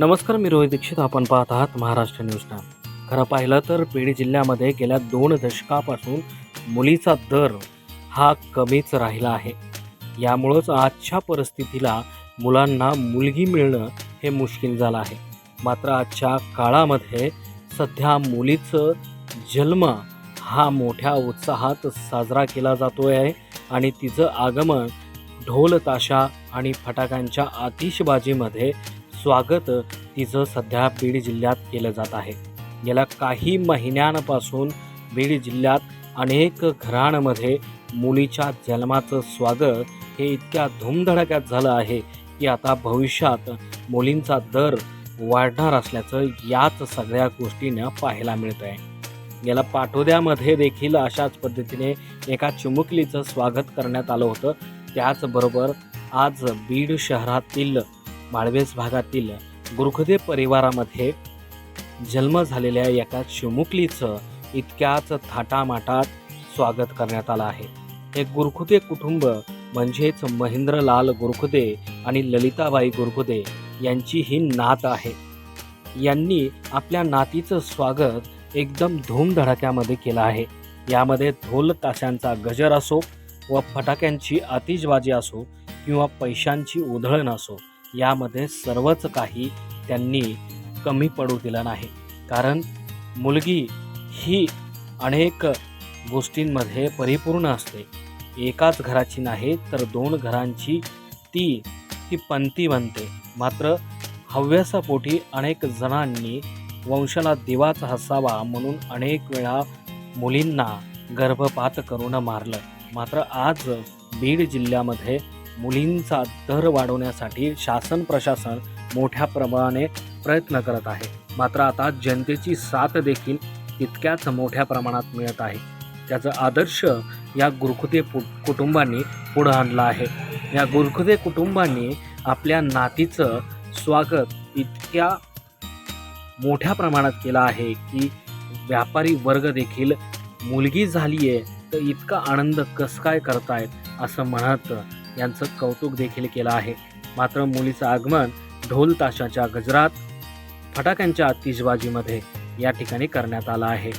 नमस्कार मी रोहित दीक्षित. आपण पाहत आहात महाराष्ट्र न्यूज टाइम. खरं पाहिलं तर बीड जिल्ह्यामध्ये गेल्या दोन दशकापासून मुलीचा दर हा कमीच राहिला आहे. यामुळंच आजच्या परिस्थितीला मुलांना मुलगी मिळणं हे मुश्किल झालं आहे. मात्र आजच्या काळामध्ये सध्या मुलीचं जन्म हा मोठ्या उत्साहात साजरा केला जातो आहे आणि तिचं आगमन ढोल ताशा आणि फटाक्यांच्या आतिषबाजीमध्ये स्वागत तिचं सध्या बीड जिल्ह्यात केलं जात आहे. गेल्या काही महिन्यांपासून बीड जिल्ह्यात अनेक घरांमध्ये मुलीच्या जन्माचं स्वागत हे इतक्या धूमधडाक्यात झालं आहे की आता भविष्यात मुलींचा दर वाढणार असल्याचं याच सगळ्या गोष्टीनं पाहायला मिळत आहे गेल्या पाठोद्यामध्ये देखील अशाच पद्धतीने एका चिमुकलीचं स्वागत करण्यात आलं होतं. त्याचबरोबर आज बीड शहरातील माळवेस भागातील गुरखुदे परिवारामध्ये जन्म झालेल्या एका चिमुकलीचं इतक्याच थाटामाटात स्वागत करण्यात आलं आहे. हे गुरखुदे कुटुंब म्हणजेच महेंद्रलाल गुरखुदे आणि ललिताबाई गुरखुदे यांची ही नात आहे. यांनी आपल्या नातीचं स्वागत एकदम धूमधडाक्यामध्ये केलं आहे. यामध्ये ढोल ताशांचा गजर असो व फटाक्यांची आतिषबाजी असो किंवा पैशांची उधळण असो यामध्ये सर्वच काही त्यांनी कमी पडू दिलं नाही. कारण मुलगी ही अनेक गोष्टींमध्ये परिपूर्ण असते. एकाच घराची नाही तर दोन घरांची ती ती पंथी बनते. मात्र हव्यासापोटी अनेक जणांनी वंशाला दिवाच हसावा म्हणून अनेक वेळा मुलींना गर्भपात करून मारलं. मात्र आज बीड जिल्ह्यामध्ये मुलींचा दर वाढवण्यासाठी शासन प्रशासन मोठ्या प्रमाणाने प्रयत्न करत आहे. मात्र आता जनतेची साथ देखील तितक्याच मोठ्या प्रमाणात मिळत आहे. त्याचा आदर्श या गुरखुते पु कुटुंबांनी पुढं आणला आहे. या गुरखुते कुटुंबांनी आपल्या नातीचं स्वागत इतक्या मोठ्या प्रमाणात केलं आहे की व्यापारी वर्ग देखील मुलगी झाली आहे तर इतका आनंद कसं काय करतायत असं म्हणत यांचं कौतुक देखील केलं आहे. मात्र मुलीचं आगमन ढोल ताशाच्या गजरात फटाक्यांच्या आतिषबाजीमध्ये या ठिकाणी करण्यात आलं आहे.